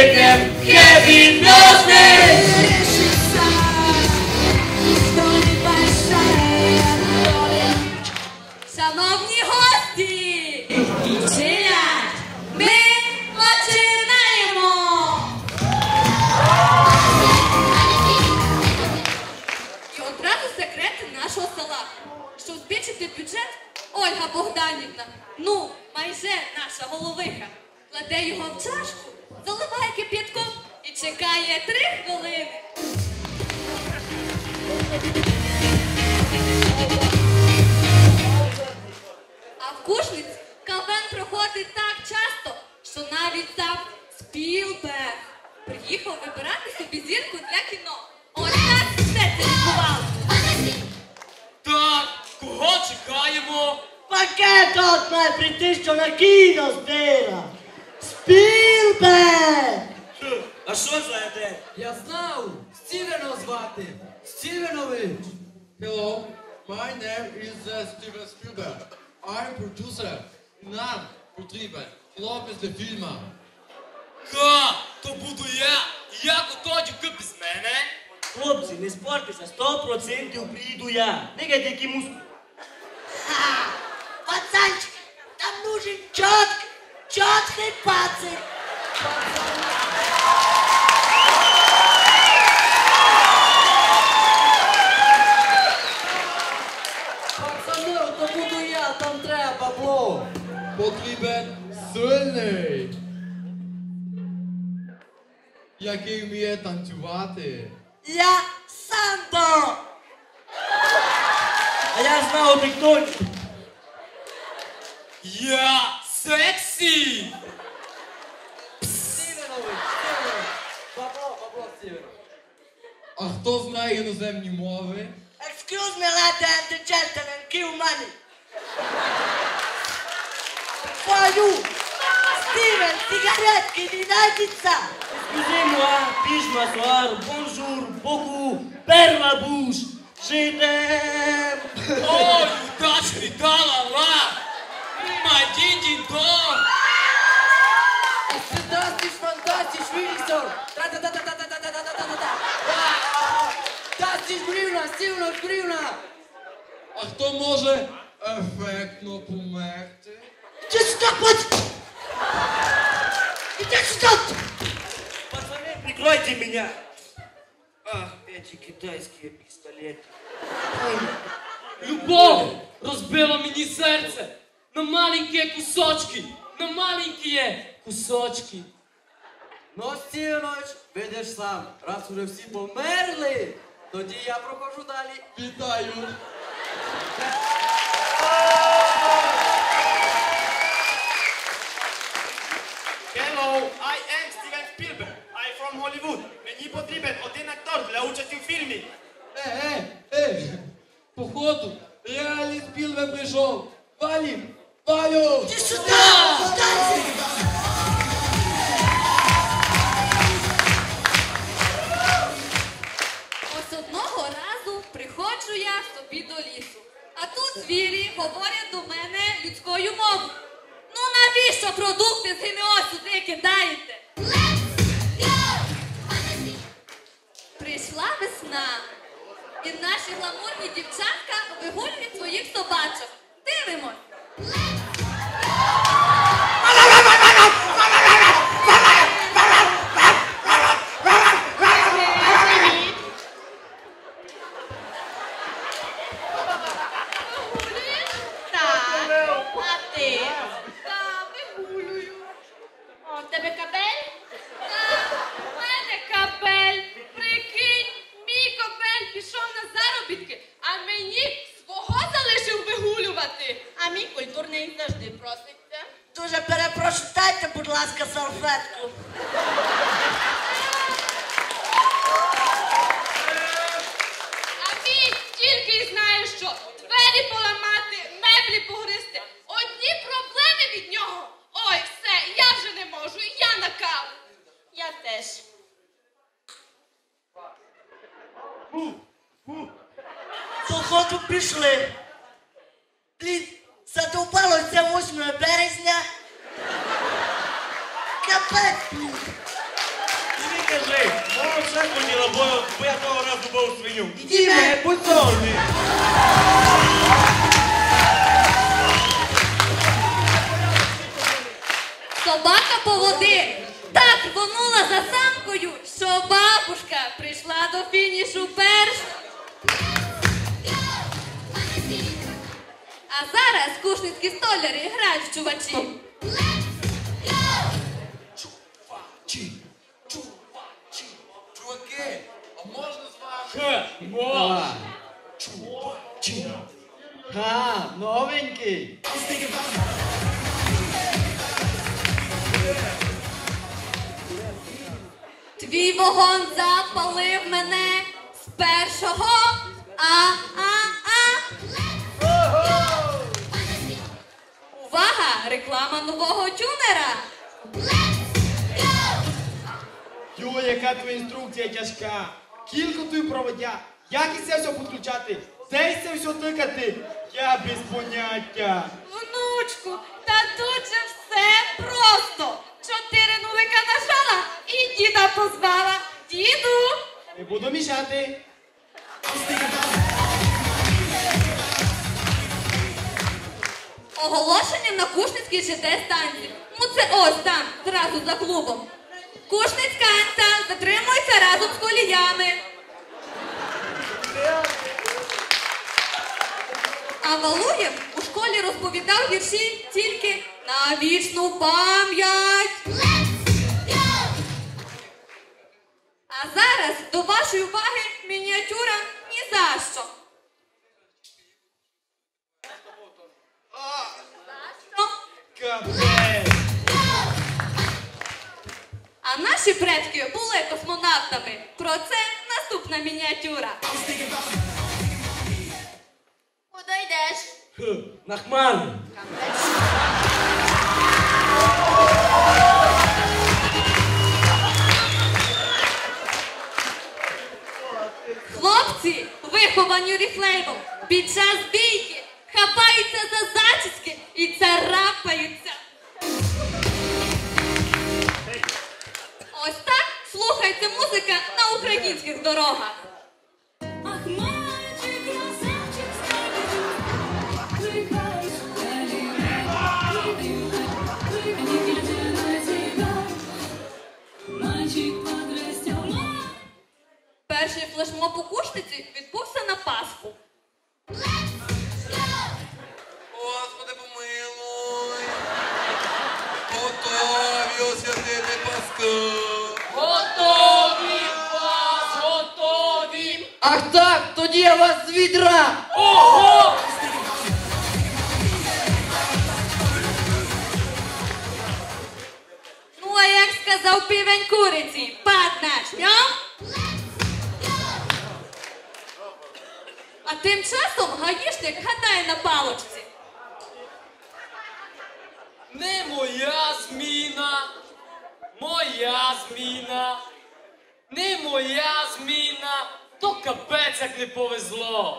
крикнем ніхто не. Шановні гості! Ми починаємо! І одразу секрети нашого села. Щоб збільшити бюджет, Ольга Богданівна, ну, майже наша головиха, кладе його в чашку, заливає кип'ятком і чекає три хвилини. А в Кушниці кавен проходить так часто, що навіть сам Спілберг приїхав вибирати собі зірку для кіно. Ось так все це відбувалося. Так, кого чекаємо? Пакет от має прийти, що на кіно збира. Спілберг! Ідея? Я знав! Стівена звати! Стівенович! Hello, my name is uh, Steven Spielberg. I'm producer. Нам потрібен хлопець для фільму. Ха, то буду я. Як отоді без мене? Хлопці, не спортися, 100% приїду я. Дикайте які мус... Ха! Пацанчик, там нужен чіткий, чіткий пацик. Пацани, там треба бабло! Потрібен сильний. Який вміє танцювати. Я Санто! А я знав тіктокі. Я сексі! Бабло, бабло! А хто знає іноземні мови? Excuse me, ladies and gentlemen, kill money. For you. Steven, сигаретки не найдется. Excusez-moi, puis-je m'asseoir? Bonjour, beaucoup, père la bouche. Je t'aime. Ой, удачний ла Май дінь-дінь-дон! Фантастич, фантастич, Вільсон! Та-та-та-та-та-та-та-та-та-та-та! Тастич гривна, Стівенович гривна! А хто може ефектно померти? Иди сюда, пацан. Иди сюда. Пацаны, прикройте меня. Ах, эти китайские пистолеты. Любов розбила мені серце на маленькі кусочки, на маленькі кусочки. Ну, Стівенович, видиш сам, раз уже всі померли, тоді я проходжу далі. Вітаю! Spielberg. I'm from Hollywood. Мені потрібен один актор для участі в фільмі. Е, е, е! Походу, реальний Спілберг прийшов. Валі! Валю! Сюда. Встаньте. Ось одного разу приходжу я собі до лісу. А тут звірі говорять до мене людською мовою. Ну навіщо продукти з ГМО сюди кидаєте? Наші гламурні дівчатка вигулюють своїх собачок. Дивимось. Почитайте, будь ласка, салфетку. А мій тільки й знає, що двері поламати, меблі погризти. Одні проблеми від нього. Ой, все, я вже не можу, я накав. Я теж. Походу пішли. Блін. Не кажи, мама все хотіла, бо, я того разу був свиню. Діме, будь зорний. Собака по води так рвонула за самкою, що бабушка прийшла до фінішу перша. А зараз кушницькі столяри грають в чувачі. Хе, мож. Ха, новенький. Твій вогонь запалив мене з першого А-А-А. Увага! Реклама нового тюнера. Йо, яка твоя інструкція тяжка. Кілько твій проводя. Як і це все підключати? Де це все тикати? Я без поняття. Внучку, та тут же все просто. Чотири нулика нажала і діда позвала. Діду, Не буду мішати. Оголошення на Кушницькій ЖД станції. Ну це ось там, зразу за клубом. Кушницька станція затримується разом з коліями. А Валуєв у школі розповідав вірші тільки на вічну пам'ять. А зараз до вашої уваги мініатюра ні за що. А наші предки були космонавтами. Про це наступна мініатюра. куди йдеш? На хмару. Хлопці, виховані ріфлеймом, під час бійки хапаються за зачіски і царапаються. Слухайте музика на українських дорогах. Ах, мальчик, красавчик, скажи, не глядя на тебя. Мальчик. Перший флешмоб у кушниці відбувся на Пасху. Господи, помилуй. Готові освятити Пасху. Ах так, тоді я вас з відра. Ого! Ну, а як сказав півень куриці, пад начнем? А тим часом гаїшник гадає на палочці. Не моя зміна, моя зміна, не моя зміна, то капець як не повезло.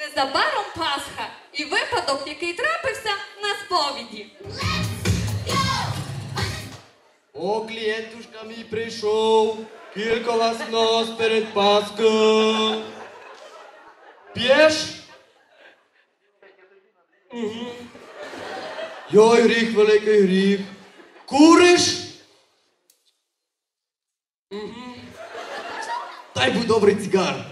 Незабаром Пасха і випадок, який трапився на сповіді. О, клієнтушка мій прийшов. Кілько вас нос перед Паском. П'єш? Угу. Joj, Jurih, velika Jurih. Куриш? Дай будь добрий цигар.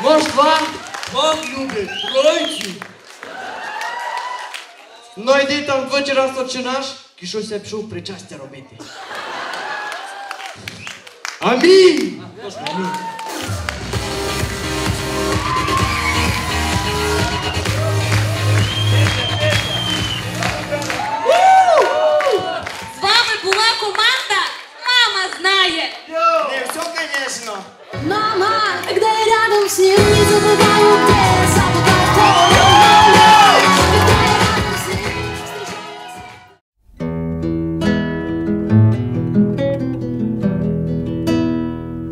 Может, вам? Вам любить. Лайки. Ну, йди там вечора сочинаш, і щось я пішов причастя робити. Амінь! Амінь. Знає. Не все, звісно. Мама, когда я рядом с ним, не забываю